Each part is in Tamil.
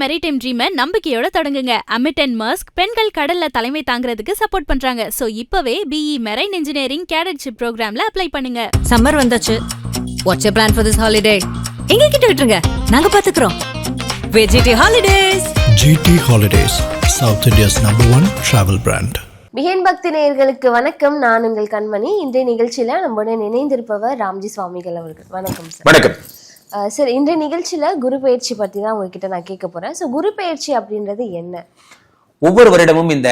மெரிடைம் ட்ரீமை நம்பிக்கையோட தொடங்குங்க. அமிட் அண்ட் மர்ஸ்க் பெண்கள் கடல்ல தலைமை தாங்கிறதுக்கு சப்போர்ட் பண்றாங்க. சோ இப்பவே பிஇ மெரைன் இன்ஜினியரிங் கேடட்ஷிப் ப்ரோக்ராம்ல அப்ளை பண்ணுங்க. சம்மர் வந்தாச்சு. What's you plan for this holiday எங்க கிட்ட விட்டுருங்க. நாங்க பாத்துக்கிறோம். VGT holidays GT Holidays, South India's number one travel brand. பிஹேன் பக்தி நேயர்களுக்கு வணக்கம். நான் உங்கள் கண்மணி. இன்றைய நிகழ்ச்சியில நம்முடன் இணைந்திருப்பவர் ராம்ஜி சுவாமிகள் அவர்கள். வணக்கம் சார் வணக்கம். சரி இன்றைய நிகழ்ச்சியில குரு பயிற்சி பற்றி தான் உங்ககிட்ட நான் கேட்க போறேன். ஸோ குரு பயிற்சி அப்படின்றது என்ன? ஒவ்வொரு வருடமும் இந்த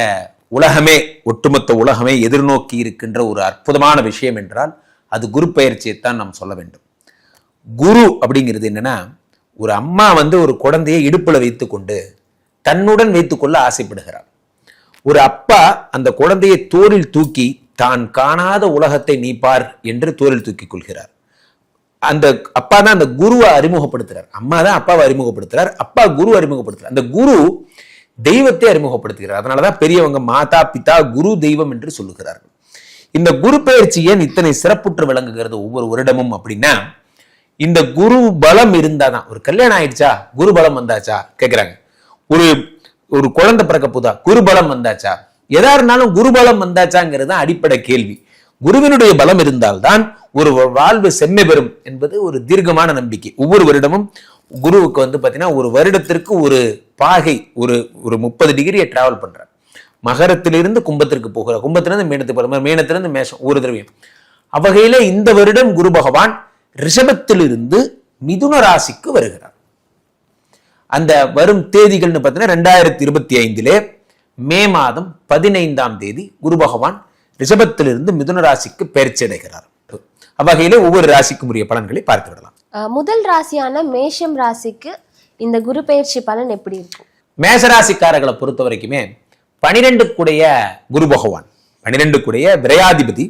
உலகமே ஒட்டுமொத்த உலகமே எதிர்நோக்கி இருக்கின்ற ஒரு அற்புதமான விஷயம் என்றால் அது குரு பயிற்சியைத்தான் நாம் சொல்ல வேண்டும். குரு அப்படிங்கிறது என்னன்னா ஒரு அம்மா வந்து ஒரு குழந்தையை இடுப்பில் வைத்துக்கொண்டு தன்னுடன் வைத்துக்கொள்ள ஆசைப்படுகிறார் ஒரு அப்பா அந்த குழந்தையை தோளில் தூக்கி தான் காணாத உலகத்தை நீப்பார் என்று தோளில் தூக்கிக் கொள்கிறார். அந்த அப்பா தான் அந்த குருவை அறிமுகப்படுத்துறார். அம்மா தான் அப்பாவை அறிமுகப்படுத்துறார். அப்பா குரு அறிமுகப்படுத்துறார். அந்த குரு தெய்வத்தை அறிமுகப்படுத்துகிறார். அதனாலதான் பெரியவங்க மாதா பிதா குரு தெய்வம் என்று சொல்லுகிறார்கள். இந்த குரு பயிற்சி ஏன் இத்தனை சிறப்புற்று விளங்குகிறது ஒவ்வொரு வருடமும் அப்படின்னா இந்த குரு பலம் இருந்தாதான். ஒரு கல்யாணம் ஆயிடுச்சா? குரு பலம் வந்தாச்சா? கேட்குறாங்க ஒரு ஒரு குழந்தை பிறக்க போதா? குரு பலம் வந்தாச்சா? எதா இருந்தாலும் குரு பலம் வந்தாச்சாங்கிறது தான் அடிப்படை கேள்வி. குருவினுடைய பலம் இருந்தால்தான் ஒரு வாழ்வு செம்மை பெறும் என்பது ஒரு தீர்க்கமான நம்பிக்கை. ஒவ்வொரு வருடமும் குருவுக்கு வந்து பார்த்தீங்கன்னா ஒரு வருடத்திற்கு ஒரு பாகை ஒரு ஒரு முப்பது டிகிரியை டிராவல் பண்ணுறார் மகரத்திலிருந்து கும்பத்திற்கு போகிறார் கும்பத்திலிருந்து மீனத்துக்கு போகிற மீனத்திலிருந்து மேஷம் ஒரு திரவியம். அவ்வகையில இந்த வருடம் குரு பகவான் ரிஷபத்திலிருந்து மிதுன ராசிக்கு வருகிறார். அந்த வரும் தேதிகள்னு பார்த்தீங்கன்னா ரெண்டாயிரத்தி இருபத்தி ஐந்திலே மே மாதம் பதினைந்தாம் தேதி குரு பகவான் ரிஷபத்திலிருந்து மிதுன ராசிக்கு பயிற்சி அடைகிறார். அவ்வகையிலே ஒவ்வொரு ராசிக்கும் உரிய பலன்களை பார்த்து விடலாம். முதல் ராசியான மேஷம் ராசிக்கு இந்த குரு பயிற்சி பலன் எப்படி இருக்கும் மேசராசிக்காரர்களை பொறுத்த வரைக்குமே பனிரெண்டுக்குடைய குரு பகவான் பனிரெண்டுக்குடைய விரையாதிபதி.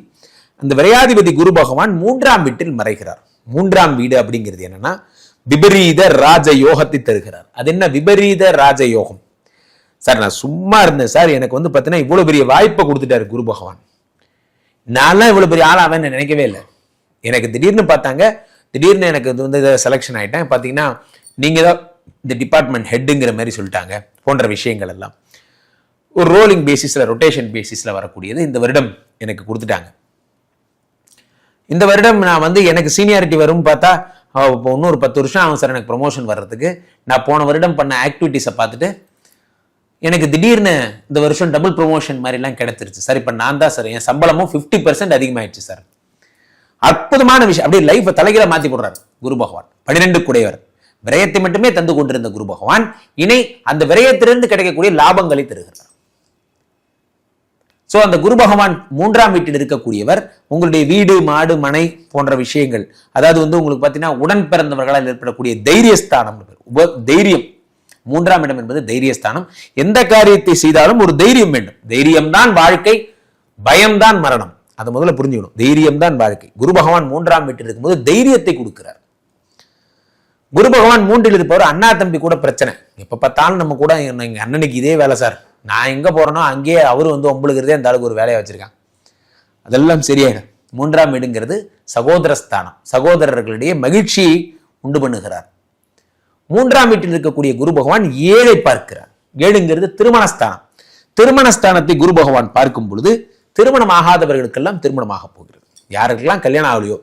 அந்த விரையாதிபதி குரு பகவான் மூன்றாம் வீட்டில் மறைகிறார். மூன்றாம் வீடு அப்படிங்கிறது என்னன்னா விபரீத ராஜ யோகத்தை தருகிறார். அது என்ன? விபரீத ராஜ யோகம் சார் நான் சும்மா இருந்தேன். சார் எனக்கு வந்து பார்த்தீங்கன்னா இவ்வளவு பெரிய வாய்ப்பை கொடுத்துட்டாரு குரு பகவான். நான்லாம் இவ்வளோ பெரிய ஆள் அவன் நினைக்கவே இல்லை. எனக்கு திடீர்னு பார்த்தாங்க திடீர்னு எனக்கு இது வந்து செலெக்ஷன் ஆயிட்டேன். பார்த்தீங்கன்னா நீங்கள் தான் இந்த டிபார்ட்மெண்ட் ஹெட்டுங்கிற மாதிரி சொல்லிட்டாங்க போன்ற விஷயங்கள் எல்லாம். ஒரு ரோலிங் பேசிஸில் ரொட்டேஷன் பேசிஸில் வரக்கூடியது இந்த வருடம் எனக்கு கொடுத்துட்டாங்க. இந்த வருடம் நான் வந்து எனக்கு சீனியாரிட்டி வரும் பார்த்தா இப்போ இன்னொரு பத்து வருஷம் ஆகும் சார் எனக்கு ப்ரொமோஷன் வர்றதுக்கு. நான் போன வருடம் பண்ண ஆக்டிவிட்டீஸை பார்த்துட்டு எனக்கு திடீர்னு இந்த வருஷம் டபுள் ப்ரொமோஷன் மாதிரிலாம் கிடைச்சிருச்சு. சார் இப்போ நான் தான் சார். என் சம்பளமும் ஃபிஃப்டி பர்சன்ட் அதிகமாயிடுச்சு சார். அற்புதமான விஷயம். அப்படியே லைஃப்பை தலைகீழ மாற்றி போடுறாரு குரு பகவான். பன்னிரெண்டு குடையவர். விரயத்தை மட்டுமே தந்து கொண்டிருந்த குரு பகவான் இணை அந்த விரயத்திலிருந்து கிடைக்கக்கூடிய லாபங்களை தருகிறார். சோ அந்த குரு பகவான் மூன்றாம் வீட்டில் இருக்கக்கூடியவர் உங்களுடைய வீடு மாடு மனை போன்ற விஷயங்கள் அதாவது வந்து உங்களுக்கு பார்த்தீங்கன்னா உடன் பிறந்தவர்களால் ஏற்படக்கூடிய தைரியஸ்தானம் உப தைரியம். மூன்றாம் இடம் என்பது தைரியஸ்தானம். எந்த காரியத்தை செய்தாலும் ஒரு தைரியம் வேண்டும். தைரியம்தான் வாழ்க்கை பயம்தான் மரணம். அதை முதல்ல புரிஞ்சுக்கணும். தைரியம்தான் வாழ்க்கை. குரு பகவான் மூன்றாம் வீட்டில் இருக்கும்போது தைரியத்தை கொடுக்கிறார். குரு பகவான் மூன்றில் இருப்பவர் அண்ணா தம்பி கூட பிரச்சனை. எப்ப பார்த்தாலும் நம்ம கூட எங்க அண்ணனுக்கு இதே வேலை சார். நான் எங்க போகிறேனோ அங்கேயே அவரு வந்து ஒம்பளுக்கிறதே அந்த ஆளுக்கு ஒரு வேலையை வச்சுருக்கான். அதெல்லாம் சரியாயிடும். மூன்றாம் வீடுங்கிறது சகோதரஸ்தானம். சகோதரர்களிடையே மகிழ்ச்சியை உண்டு பண்ணுகிறார். மூன்றாம் வீட்டில் இருக்கக்கூடிய குரு பகவான் ஏழை பார்க்கிறார். ஏழுங்கிறது திருமணஸ்தானம். திருமணஸ்தானத்தை குரு பகவான் பார்க்கும் பொழுது திருமணம் ஆகாதவர்களுக்கெல்லாம் திருமணமாக போகிறது. யாருக்கெல்லாம் கல்யாணம் ஆகலையோ.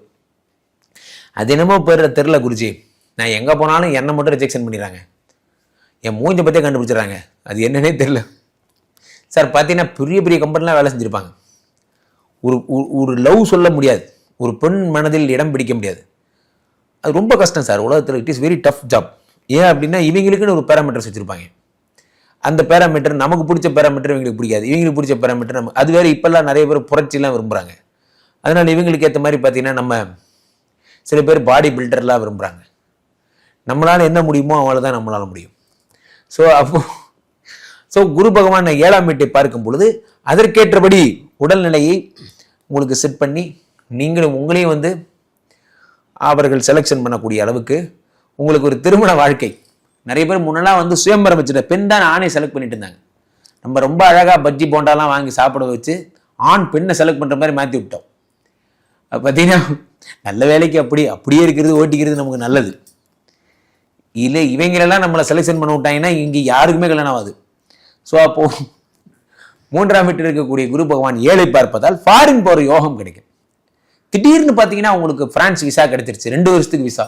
அது என்னமோ போயிடுற தெரில குருஜி. நான் எங்கே போனாலும் என்னை மட்டும் ரிஜெக்ஷன் பண்ணிடுறாங்க. என் மூஞ்ச பற்றியே கண்டுபிடிச்சிடுறாங்க. அது என்னன்னே தெரில சார் பார்த்தீங்கன்னா பெரிய பெரிய கம்பெனிலாம் வேலை செஞ்சுருப்பாங்க. ஒரு- ஒரு லவ் சொல்ல முடியாது. ஒரு பெண் மனதில் இடம் பிடிக்க முடியாது. அது ரொம்ப கஷ்டம் சார். உலகத்தில் it is very tough job ஏன் அப்படின்னா இவங்களுக்குன்னு ஒரு பேராமீட்டர்ஸ் வச்சுருப்பாங்க. அந்த பேராமீட்டர் நமக்கு பிடிச்ச பேராமீட்டர் இவங்களுக்கு பிடிக்காது. இவங்களுக்கு பிடிச்ச பேராமீட்டர் நம்ம அது வேறு இப்பெல்லாம் நிறைய பேர் புரட்சிலாம் விரும்புகிறாங்க அதனால் இவங்களுக்கு ஏற்ற மாதிரி பார்த்தீங்கன்னா நம்ம சில பேர் பாடி பில்டர்லாம் விரும்புகிறாங்க நம்மளால் என்ன முடியுமோ அவளை தான் நம்மளால் முடியும். ஸோ அப்போ ஸோ குரு பகவான் ஏழாம் வீட்டை பார்க்கும் பொழுது அதற்கேற்றபடி உடல்நிலையை உங்களுக்கு செட் பண்ணி நீங்களும் உங்களையும் வந்து அவர்கள் செலெக்ஷன் பண்ணக்கூடிய அளவுக்கு உங்களுக்கு ஒரு திருமண வாழ்க்கை. நிறைய பேர் முன்னெல்லாம் வந்து சுயம்பரம் வச்சுட்டு பெண் தான் ஆணை செலக்ட் பண்ணிட்டு இருந்தாங்க. நம்ம ரொம்ப அழகாக பஜ்ஜி போண்டாலாம் வாங்கி சாப்பிட வச்சு ஆண் பெண்ணை செலக்ட் பண்ணுற மாதிரி மாற்றி விட்டோம். பார்த்தீங்கன்னா நல்ல வேலைக்கு அப்படி அப்படியே இருக்கிறது ஓட்டிக்கிறது நமக்கு நல்லது. இல்லை இவங்களெல்லாம் நம்மளை செலெக்ஷன் பண்ண விட்டாங்கன்னா இங்கே யாருக்குமே கல்யாணம் ஆகாது. ஸோ அப்போ மூன்றாம் வீட்டில் இருக்கக்கூடிய குரு பகவான் ஏழை பார்ப்பதால் ஃபாரின் போகிற யோகம் கிடைக்கும். திடீர்னு பார்த்தீங்கன்னா உங்களுக்கு ஃப்ரான்ஸ் விசா கிடைச்சிருச்சு. ரெண்டு வருஷத்துக்கு விசா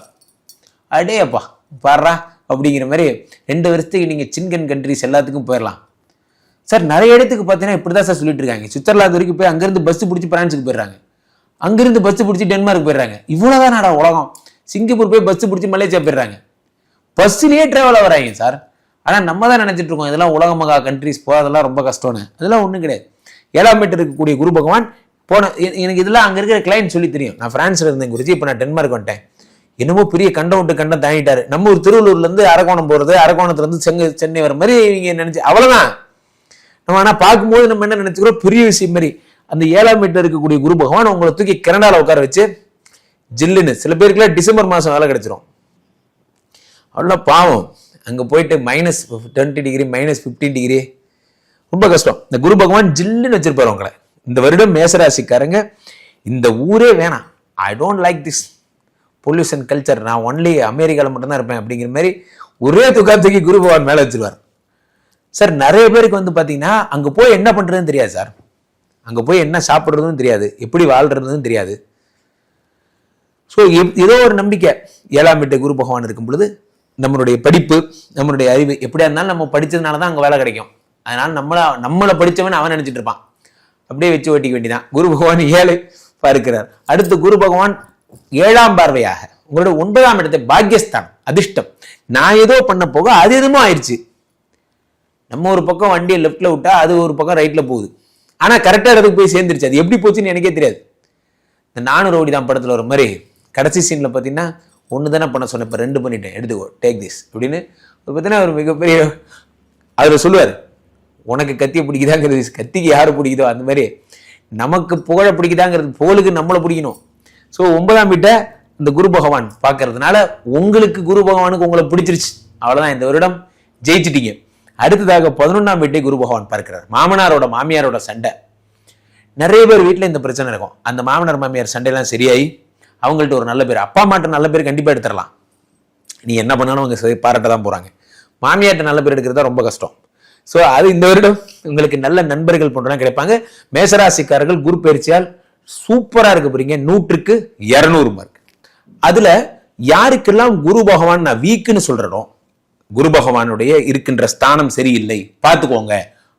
அடேப்பா பாடுறா அப்படிங்கிற மாதிரி ரெண்டு வருஷத்துக்கு நீங்கள் சின்கன் கண்ட்ரிஸ் எல்லாத்துக்கும் போயிடலாம் சார் நிறைய இடத்துக்கு பார்த்தீங்கன்னா இப்படி தான் சார் சொல்லிட்டு இருக்காங்க. சுவிட்சர்லாந்து வரைக்கும் போய் அங்கேருந்து பஸ் பிடிச்சி பிரான்ஸுக்கு போயிடுறாங்க. அங்கேருந்து பஸ் பிடிச்சி டென்மார்க் போயிடுறாங்க. இவ்வளோதான் நாடா உலகம். சிங்கப்பூர் போய் பஸ் பிடிச்சி மலேசியா போயிடுறாங்க. பஸ்ஸிலேயே ட்ராவல் ஆகிறாங்க சார். ஆனால் நம்ம தான் நினச்சிட்டு இருக்கோம் இதெல்லாம் உலக மகா கண்ட்ரிஸ் போகிறதெல்லாம் ரொம்ப கஷ்டம்னு. அதெல்லாம் ஒன்றும் கிடையாது. ஏழாம் மீட்டர் இருக்கக்கூடிய குரு பகவான் போன எனக்கு இதெல்லாம் அங்கே இருக்கிற கிளைண்ட் சொல்லி தெரியும். நான் ஃப்ரான்ஸில் இருந்தேன் குருஜி இப்போ நான் டென்மார்க் வந்துட்டேன். என்னமோ பெரிய கண்டம் விட்டு கண்டம் தாண்டிட்டாரு நம்ம ஒரு திருவள்ளூர்லேருந்து அரக்கோணம் போகிறது அரக்கோணத்துலேருந்து சென்னை சென்னை வர மாதிரி இவங்க நினைச்சு அவ்வளவுதான். நம்ம ஆனால் பார்க்கும்போது நம்ம என்ன நினைச்சுக்கிறோம்? பெரிய விஷயம் மாதிரி. அந்த ஏழாம் வீட்டில் இருக்கக்கூடிய குரு பகவான் உங்களை தூக்கி கனடாவில் உட்கார வச்சு ஜில்லுன்னு சில பேருக்குலாம் டிசம்பர் மாதம் வேலை கிடைச்சிரும். அவ்வளோ பாவம். அங்கே போயிட்டு minus twenty degree minus fifteen degree ரொம்ப கஷ்டம். இந்த குரு பகவான் ஜில்லுன்னு வச்சிருப்பாரு உங்களை. இந்த வருடம் மேசராசிக்காரங்க இந்த ஊரே வேணாம். I don't like this pollution culture நான் ஒன்லி அமெரிக்காவில் மட்டும்தான் இருப்பேன் அப்படிங்கிற மாதிரி ஒரே துக்கா தூக்கி குரு பகவான் மேலே வச்சிருவார். சார் நிறைய பேருக்கு வந்து பார்த்தீங்கன்னா அங்கே போய் என்ன பண்ணுறதுன்னு தெரியாது சார். அங்கே போய் என்ன சாப்பிட்றதுன்னு தெரியாது. எப்படி வாழ்றதுன்னு தெரியாது. ஸோ ஏதோ ஒரு நம்பிக்கை. ஏழாம் வீட்டு குரு பகவான் இருக்கும் பொழுது நம்மளுடைய படிப்பு நம்மளுடைய அறிவு எப்படியா இருந்தாலும் நம்ம படித்ததுனால தான் அங்கே வேலை கிடைக்கும். அதனால நம்மளை நம்மளை படித்தவன் அவன் நினச்சிட்டு இருப்பான். அப்படியே வச்சு ஓட்டிக்க வேண்டியதான் குரு பகவான் ஏழை பார்க்கிறார். அடுத்து குரு பகவான் ஏழாம் பார்வையாக. உங்களோட ஒன்பதாம் இடத்தை பாக்கியஸ்தான் அதிர்ஷ்டம். நான் ஏதோ பண்ண போக அது எதுவும் ஆயிடுச்சு நம்ம ஒரு பக்கம் வண்டியை லெஃப்ட்ல விட்டா அது ஒரு பக்கம் ரைட்ல போகுது. ஆனா கரெக்டா இடத்துக்கு போய் சேர்ந்துருச்சு. அது எப்படி போச்சுன்னு எனக்கே தெரியாது. இந்த நானூறு ஓடி தான் படத்துல ஒரு மாதிரி. கடைசி சீன்ல பார்த்தீங்கன்னா ஒன்று தானே பண்ண சொன்னேன். இப்போ ரெண்டு பண்ணிட்டேன். எடுத்துக்கோ டேக் திஸ் அப்படின்னு. பார்த்தீங்கன்னா ஒரு மிகப்பெரிய அவர் சொல்லுவார் உனக்கு கத்தியை பிடிக்குதாங்கிறது கத்திக்கு யார் பிடிக்குதோ அந்த மாதிரி. நமக்கு புகழ பிடிக்குதாங்கிறது புகழுக்கு நம்மளை பிடிக்கணும். ஸோ ஒன்பதாம் வீட்டை இந்த குரு பகவான் பார்க்கறதுனால உங்களுக்கு குரு பகவானுக்கு உங்களை பிடிச்சிருச்சு. அவ்வளோதான் இந்த வருடம் ஜெயிச்சிட்டீங்க. அடுத்ததாக பதினொன்றாம் வீட்டை குரு பகவான் பார்க்கிறார். மாமனாரோட மாமியாரோட சண்டை. நிறைய பேர் வீட்டில் இந்த பிரச்சனை இருக்கும். அந்த மாமனார் மாமியார் சண்டையெல்லாம் சரியாயி அவங்கள்ட்ட ஒரு நல்ல பேர் அப்பா அம்மாட்ட நல்ல பேர் கண்டிப்பாக எடுத்துடலாம். நீ என்ன பண்ணாலும் அவங்க சரி பாராட்ட தான் போகிறாங்க மாமியார்ட்ட நல்ல பேர் எடுக்கிறது தான் ரொம்ப கஷ்டம். ஸோ அது இந்த வருடம் உங்களுக்கு நல்ல நண்பர்கள் போன்றலாம் கிடைப்பாங்க. மேசராசிக்காரர்கள் குரு பயிற்சியால் சூப்பராக இருக்க போறீங்க நூற்றுக்கு இரநூறு மார்க் அதில் யாருக்கெல்லாம் குரு பகவான் நான் வீக்குன்னு சொல்கிறனோ குரு பகவானுடைய இருக்கின்ற ஸ்தானம் சரியில்லை பார்த்துக்கோங்க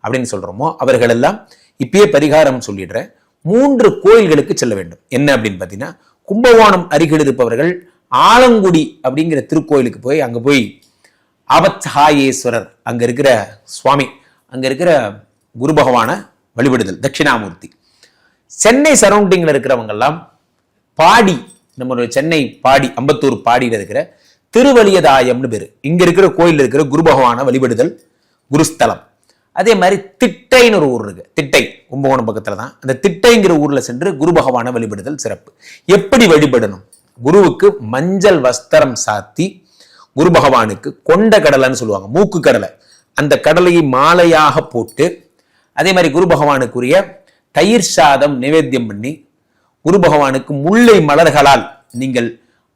அப்படின்னு சொல்கிறோமோ அவர்களெல்லாம் இப்பயே பரிகாரம் சொல்லிடுறேன் மூன்று கோயில்களுக்கு செல்ல வேண்டும். என்ன அப்படின்னு பார்த்தீங்கன்னா கும்பகோணம் அருகில் இருப்பவர்கள் ஆலங்குடி அப்படிங்கிற திருக்கோயிலுக்கு போய் அங்கே போய் அவத்ஹாயேஸ்வரர் அங்கே இருக்கிற சுவாமி அங்கே இருக்கிற குரு பகவானை வழிபடுதல் தட்சிணாமூர்த்தி. சென்னை சரௌண்டிங்கில் இருக்கிறவங்கெல்லாம் பாடி நம்மளுடைய சென்னை பாடி அம்பத்தூர் பாடியில் இருக்கிற திருவலியதாயம்னு பேர். இங்கே இருக்கிற கோயில் இருக்கிற குரு பகவானை வழிபடுதல் குருஸ்தலம். அதே மாதிரி திட்டைன்னு ஒரு ஊர் இருக்கு. திட்டை கும்பகோணம் பக்கத்தில் தான். அந்த திட்டைங்கிற ஊரில் சென்று குரு பகவானை வழிபடுதல் சிறப்பு. எப்படி வழிபடணும்? குருவுக்கு மஞ்சள் வஸ்திரம் சாத்தி குரு பகவானுக்கு கொண்ட கடலைன்னு சொல்லுவாங்க மூக்கு கடலை. அந்த கடலையை மாலையாக போட்டு அதே மாதிரி குரு பகவானுக்குரிய தயிர் சாதம் நிவேத்தியம் பண்ணி குரு பகவானுக்கு முல்லை மலர்களால் நீங்கள்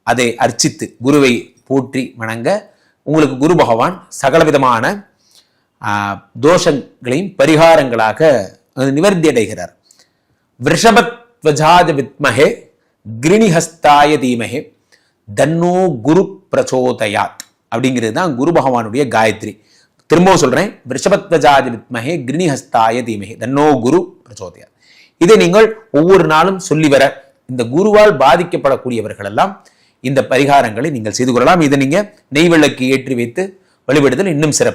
அதை அர்ச்சித்து குருவை போற்றி வணங்க. உங்களுக்கு குரு பகவான் சகலவிதமான தோஷங்களையும் பரிகாரங்களாக நிவர்த்தி அடைகிறார். விஷபத்வஜாத வித்மஹே கிரிணிஹஸ்தாய தீமஹே தன்னோ குரு பிரச்சோதயாத் அப்படிங்கிறது தான் குரு பகவானுடைய காயத்ரி. திரும்பவும் சொல்றேன் விஷபத்வஜாதி வித்மஹே கிரிணிஹஸ்தாய தீமஹே தன்னோ குரு பிரச்சோதயாத் இதை நீங்கள் ஒவ்வொரு நாளும் சொல்லி வர இந்த குருவால் பாதிக்கப்படக்கூடியவர்கள் எல்லாம் இந்த பரிகாரங்களை நீங்கள் செய்து கொள்ளலாம். இதை நீங்க நெய்விளக்கு ஏற்றி வைத்து வழிபடுதல் இன்னும் சிறப்பு.